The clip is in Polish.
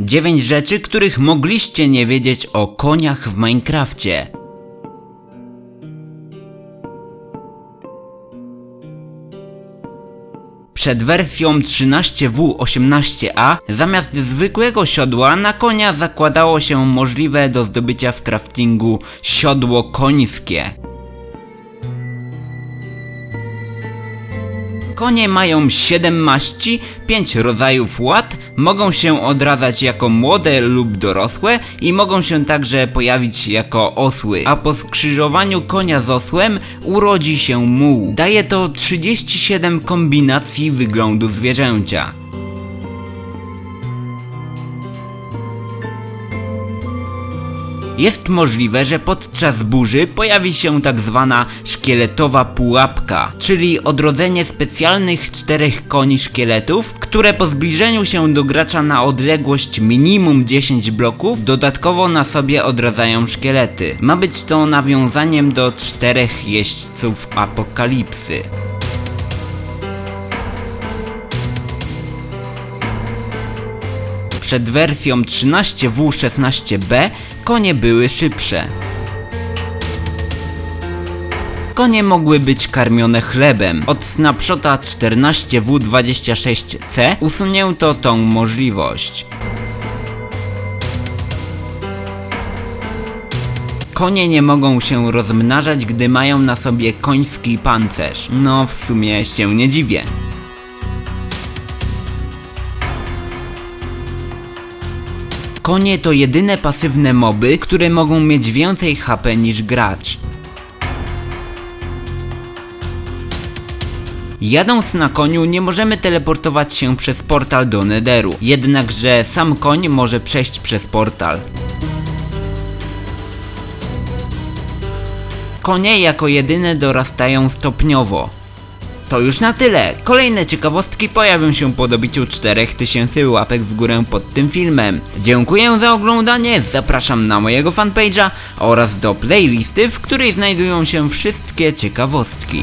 9 rzeczy, których mogliście nie wiedzieć o koniach w Minecrafcie. Przed wersją 13W18A zamiast zwykłego siodła na konia zakładało się możliwe do zdobycia w craftingu siodło końskie. Konie mają 7 maści, 5 rodzajów ład, mogą się odradzać jako młode lub dorosłe i mogą się także pojawić jako osły, a po skrzyżowaniu konia z osłem urodzi się muł. Daje to 37 kombinacji wyglądu zwierzęcia. Jest możliwe, że podczas burzy pojawi się tak zwana szkieletowa pułapka, czyli odrodzenie specjalnych czterech koni szkieletów, które po zbliżeniu się do gracza na odległość minimum 10 bloków dodatkowo na sobie odradzają szkielety. Ma być to nawiązaniem do czterech jeźdźców apokalipsy. Przed wersją 13W16B konie były szybsze. Konie mogły być karmione chlebem. Od snapshota 14W26C usunięto tą możliwość. Konie nie mogą się rozmnażać, gdy mają na sobie koński pancerz. No, w sumie się nie dziwię. Konie to jedyne pasywne moby, które mogą mieć więcej HP niż gracz. Jadąc na koniu nie możemy teleportować się przez portal do Netheru, jednakże sam koń może przejść przez portal. Konie jako jedyne dorastają stopniowo. To już na tyle. Kolejne ciekawostki pojawią się po dobiciu 4000 łapek w górę pod tym filmem. Dziękuję za oglądanie, zapraszam na mojego fanpage'a oraz do playlisty, w której znajdują się wszystkie ciekawostki.